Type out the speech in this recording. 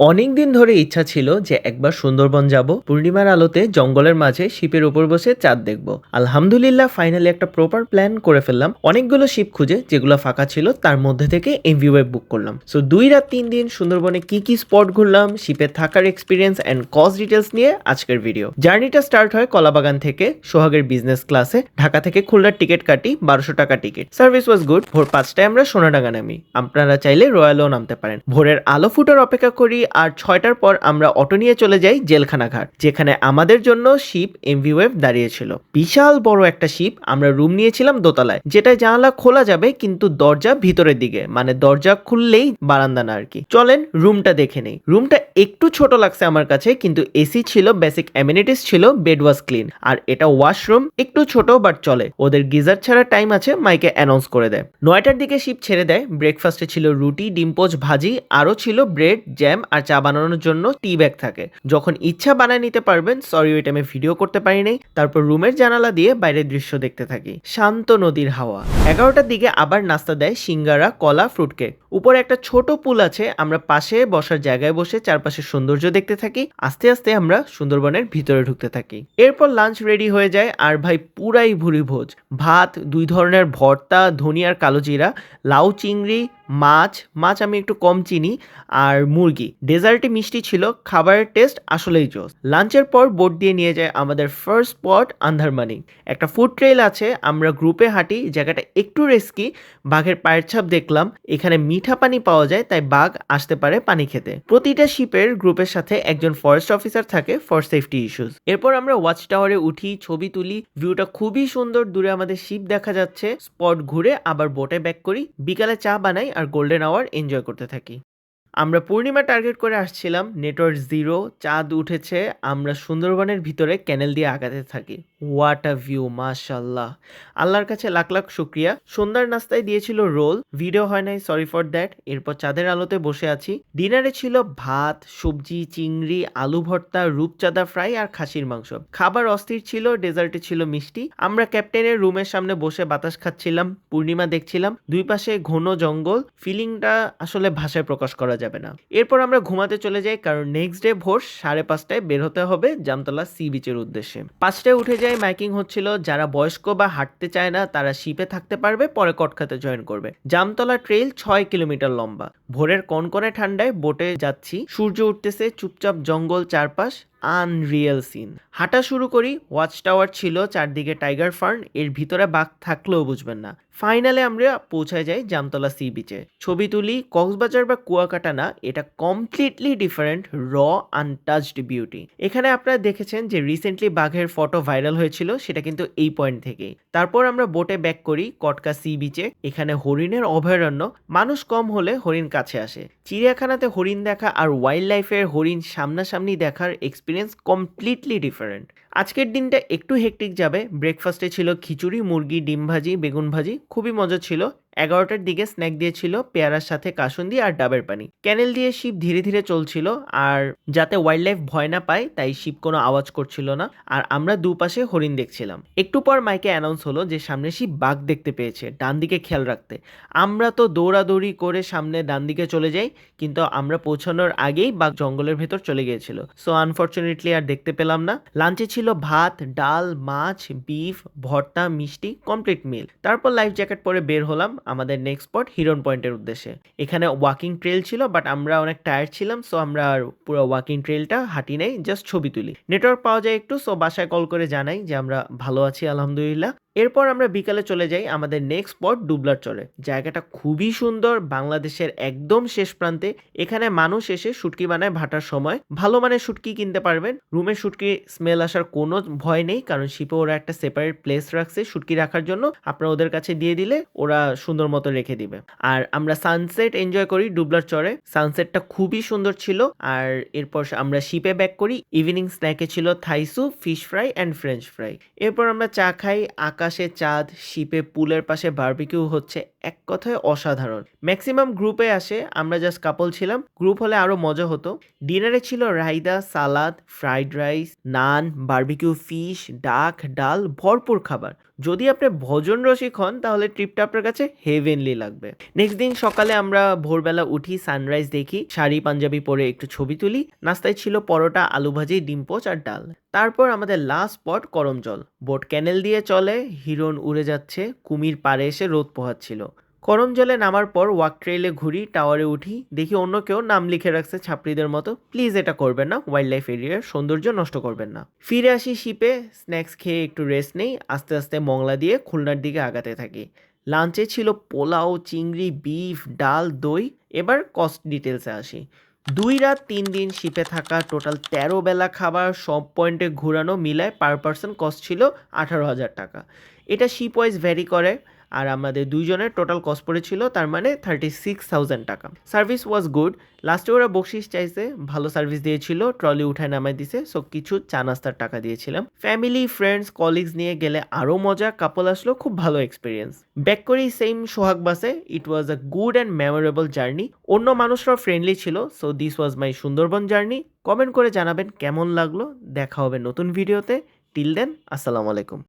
অনেক দিন ধরে ইচ্ছা ছিল যে একবার সুন্দরবন যাব। পূর্ণিমার আলোতে জঙ্গলের মাঝে শিপের উপর বসে চাঁদ দেখব। আলহামদুলিল্লাহ ফাইনালি একটা প্রপার প্ল্যান করে ফেললাম। অনেকগুলো শিপ খুঁজে, যেগুলো ফাঁকা ছিল, তার মধ্যে থেকে এমভি ওয়েব বুক করলাম। সো দুই রাত তিন দিন সুন্দরবনে কি কি স্পট ঘুরলাম, শিপে থাকার এক্সপিরিয়েন্স অ্যান্ড কস্ট ডিটেলস নিয়ে আজকের ভিডিও জার্নিটা স্টার্ট হয় কলাবাগান থেকে সোহাগের বিজনেস ক্লাসে ঢাকা থেকে খুলনার টিকিট কাটি, বারোশো টাকা টিকিট সার্ভিস ওয়াজ গুড ভোর পাঁচটায় আমরা সোনাডাঙ্গা নামি। আপনারা চাইলে রয়্যালও নামতে পারেন। ভোরের আলো ফুটার অপেক্ষা করি আর ছয়টার পর আমরা অটো নিয়ে চলে যাই জেলখানা ঘাট যেখানে আমাদের জন্য শিপ এমভি ওয়েভ দাঁড়িয়েছিল। বিশাল বড় একটা শিপ আমরা রুম নিয়েছিলাম দোতলায় যেটা জানালা খোলা যাবে কিন্তু দরজা ভিতরের দিকে মানে দরজা খুললেই বারান্দা না আর কি। চলেন রুমটা দেখে নেই। রুমটা একটু ছোট লাগছে আমার কাছে, কিন্তু এসি ছিল বেসিক অ্যামিনিটিস ছিল বেড ওয়াজ ক্লিন আর এটা ওয়াশরুম একটু ছোট বাট চলে। ওদের গিজার ছাড়া টাইম আছে মাইকে অ্যানাউন্স করে দেয়। নয়টার দিকে শিপ ছেড়ে দেয়। ব্রেকফাস্টে ছিল রুটি ডিম্পোজ ভাজি, আরও ছিল ব্রেড জ্যাম আর চা বানানোর জন্য টি ব্যাগ থাকে। যখন ইচ্ছা বানায় নিতে পারবেন সরি ওই টাইমে ভিডিও করতে পারি নাই। তারপর রুমের জানালা দিয়ে বাইরের দৃশ্য দেখতে থাকি। শান্ত নদীর হাওয়া। এগারোটার দিকে আবার নাস্তা দেয়, সিঙ্গারা, কলা ফ্রুট কেক উপরে একটা ছোট পুল আছে, আমরা পাশে বসার জায়গায় বসে চারপাশের সৌন্দর্য দেখতে থাকি, আস্তে আস্তে আমরা সুন্দরবনের ভিতরে ঢুকতে থাকি। এরপর লাঞ্চ রেডি হয়ে যায়, আর ভাই পুরাই ভুরি ভোজ ভাত, দুই ধরনের ভর্তা, ধনিয়ার কালো জিরা লাউ চিংড়ি মাছ মাছ আমি একটু কম চিনি, আর মুরগি। ডেজার্টে মিষ্টি ছিল, খাবারের টেস্ট আসলেই জোস। লাঞ্চের পর বোট দিয়ে নিয়ে যায় আমাদের ফার্স্ট স্পট আন্ধারমানি একটা ফুড ট্রেল আছে, আমরা গ্রুপে হাঁটি, জায়গাটা একটু রেস্কি বাঘের পায়ের ছাপ দেখলাম। এখানে মিঠা পানি পাওয়া যায়, তাই বাঘ আসতে পারে পানি খেতে। প্রতিটা শিপের গ্রুপের সাথে একজন ফরেস্ট অফিসার থাকে ফর সেফটি ইস্যুস এরপর আমরা ওয়াচ টাওয়ারে উঠি, ছবি তুলি ভিউটা খুবই সুন্দর, দূরে আমাদের শিপ দেখা যাচ্ছে। স্পট ঘুরে আবার বোটে ব্যাক করি। বিকালে চা বানাই আর গোল্ডেন আওয়ার এনজয় করতে থাকি। আমরা পূর্ণিমা টার্গেট করে আসছিলাম, নেটওয়ার্ক জিরো চাঁদ উঠেছে, আমরা সুন্দরবনের ভিতরে ক্যানেল দিয়ে আগাতে থাকি। হোয়াট আ ভিউ মাশাল্লাহ আল্লাহর কাছে লাখ লাখ শুক্রিয়া। সন্ধ্যার নাস্তায় দিয়েছিল রোল ভিডিও হয় নাই সরি ফর দ্যাট এরপর চাঁদের আলোতে বসে আছি। ডিনারে ছিল ভাত, সবজি, চিংড়ি, আলু ভর্তা, রূপচাঁদা ফ্রাই আর খাসির মাংস। খাবার অস্থির ছিল ডেজার্টে ছিল মিষ্টি। আমরা ক্যাপ্টেনের রুমের সামনে বসে বাতাস খাচ্ছিলাম, পূর্ণিমা দেখছিলাম। দুই পাশে ঘন জঙ্গল ফিলিংটা আসলে ভাষায় প্রকাশ করা যাবে না। এরপর আমরা ঘুমাতে চলে যাই, কারণ নেক্সট ডে ভোর সাড়ে পাঁচটায় বের হতে হবে জামতলা সি বিচের উদ্দেশ্যে। পাঁচটায় উঠে যাই, মাইকিং হচ্ছিল, যারা বয়স্ক বা হাঁটতে চায় না, তারা শিপে থাকতে পারবে, পরে কটখাতে জয়েন করবে। জামতলা ট্রেল ছয় কিলোমিটার লম্বা। ভোরের কনকনে ঠান্ডায় বোটে যাচ্ছি, সূর্য উঠতেছে, চুপচাপ জঙ্গল চারপাশ আনরিয়েল সিন। হাঁটা শুরু করি ওয়াচ টাওয়ার ছিল চারদিকে টাইগার ফার্ন, এর ভিতরে বাঘ থাকলেও বুঝবেন না। ফাইনালে আমরা পৌঁছায় যাই জামতলা সি বিচে। ছবি তুলি, কক্সবাজার বা কুয়াকাটা না, এটা কমপ্লিটলি ডিফারেন্ট র আনটাচড বিউটি এখানে আপনারা দেখেছেন যে রিসেন্টলি বাঘের ফটো ভাইরাল হয়েছিল, সেটা কিন্তু এই পয়েন্ট থেকেই। তারপর আমরা বোটে ব্যাক করি, কটকা সি বিচে। এখানে হরিণের অভয়ারণ্য, মানুষ কম হলে হরিণ কাছে আসে। চিড়িয়াখানাতে হরিণ দেখা আর ওয়াইল্ড লাইফের হরিণ সামনাসামনি দেখার এক্সপিরিয়েন্স কমপ্লিটলি ডিফারেন্ট আজকের দিনটা একটু হেকটিক যাবে। ব্রেকফাস্টে ছিল খিচুড়ি, মুরগি, ডিম ভাজি, বেগুন ভাজি, খুবই মজা ছিল। এগারোটার দিকে স্ন্যাক দিয়েছিল পেয়ারার সাথে কাসুন্দি আর ডাবের পানি। ক্যানেল দিয়ে শিপ ধীরে ধীরে চলছিল আর যাতে ওয়াইল্ড লাইফ ভয় না পায়, তাই শিপ কোনো আওয়াজ করছিল না। আর আমরা দুপাশে হরিণ দেখছিলাম। একটু পর মাইকে অ্যানাউন্স হলো যে সামনে শিপ বাঘ দেখতে পেয়েছে, ডান দিকে খেয়াল রাখতে। আমরা তো দৌড়াদৌড়ি করে সামনে ডান দিকে চলে যাই, কিন্তু আমরা পৌঁছানোর আগেই বাঘ জঙ্গলের ভেতর চলে গিয়েছিল। সো আনফর্চুনেটলি আর দেখতে পেলাম না। লাঞ্চে ছিল ভাত, ডাল, মাছ বিফ ভর্তা, মিষ্টি কমপ্লিট মিল তারপর লাইফ জ্যাকেট পরে বের হলাম আমাদের নেক্সট স্পট হিরন পয়েন্টের উদ্দেশ্যে। এখানে ওয়াকিং ট্রেল ছিল বাট আমরা অনেক টায়ার্ড ছিলাম সো আমরা পুরো ওয়াকিং ট্রেলটা হাঁটি নেই জাস্ট ছবি তুলি। নেটওয়ার্ক পাওয়া যায় একটু সো বাসায় কল করে জানাই যে আমরা ভালো আছি, আলহামদুলিল্লাহ। এরপর আমরা বিকালে চলে যাই আমাদের নেক্সট স্পট ডুবলার চরে। জায়গাটা খুবই সুন্দর, বাংলাদেশের একদম শেষ প্রান্তে। এখানে মানুষ এসে শুটকি বানায় ভাটার সময়। ভালো মানের শুটকি কিনতে পারবেন। রুমে শুটকি স্মেল আসার কোনো ভয় নেই, কারণ শিপে ওরা একটা সেপারেট প্লেস রাখছে শুটকি রাখার জন্য। আপনারা ওদের কাছে দিয়ে দিলে ওরা সুন্দর মতো রেখে দিবে। আর আমরা সানসেট এনজয় করি ডুবলার চরে। সানসেটটা খুবই সুন্দর ছিল। আর এরপর আমরা শিপে ব্যাক করি। ইভিনিং স্ন্যাকে ছিল থাইসু fish fry and french fry এরপর আমরা চা খাই, আকাশে চাঁদ শিপে পুলের পাশে বার্বিকিউ হচ্ছে এক কথায় অসাধারণ। ম্যাক্সিমাম গ্রুপে আসে, আমরা জাস্ট কাপল ছিলাম। গ্রুপ হলে আরও মজা হতো। ডিনারে ছিল Raida salad fried rice naan barbecue fish duck, ডাল, ভরপুর খাবার। যদি আপনি ভোজন রসিক হন, তাহলে ট্রিপটা আপনার কাছে হেভেনলি লাগবে। নেক্সট দিন সকালে আমরা ভোরবেলা উঠি সানরাইজ দেখি, শাড়ি, পাঞ্জাবি পরে একটু ছবি তুলি। নাস্তায় ছিল পরোটা, আলু ভাজি, ডিম পোচ আর ডাল। তারপর আমাদের last spot Karamjal. Boat canal দিয়ে চলে হিরন উড়ে যাচ্ছে, কুমির পাড়ে এসে রোদ পোহাচ্ছিল। করমজলে নামার পর ওয়াক ট্রেলে ঘুরি টাওয়ারে উঠি, দেখি অন্য কেউ নাম লিখে রাখছে ছাপড়িদের মতো। প্লিজ এটা করবেন না ওয়াইল্ড লাইফ এরিয়ার সৌন্দর্য নষ্ট করবেন না। ফিরে আসি শিপে স্ন্যাক্স খেয়ে একটু রেস্ট নেই, আস্তে আস্তে মংলা দিয়ে খুলনার দিকে আগাতে থাকি। লাঞ্চে ছিল পোলাও, চিংড়ি বিফ ডাল, দই। এবার কস্ট ডিটেলসে আসি। দুই রাত, তিন দিন শিপে থাকা টোটাল তেরো বেলা খাবার, সব পয়েন্টে ঘোরানো মিলায় পার পার্সন কস্ট ছিল আঠারো হাজার টাকা। এটা শিপ ওয়াইজ ভ্যারি করে। আর আমাদের দুইজনের টোটাল কস্ট পড়েছিল তার মানে থার্টি সিক্স থাউজেন্ড টাকা সার্ভিস ওয়াজ গুড লাস্টে ওরা বকশিস চাইছে, ভালো সার্ভিস দিয়েছিল ট্রলি উঠায় নামাই দিছে সো কিছু চা নাস্তার টাকা দিয়েছিলাম। ফ্যামিলি ফ্রেন্ডস কলিগস নিয়ে গেলে আরও মজা কাপল আসলো, খুব ভালো এক্সপিরিয়েন্স ব্যাক করি সেম সোহাগ বাসে it was a good and memorable journey অন্য মানুষরাও ফ্রেন্ডলি ছিল so this was my Sundarban journey comment করে জানাবেন কেমন লাগল, দেখা হবে নতুন ভিডিওতে টিল দেন আসসালামু আলাইকুম।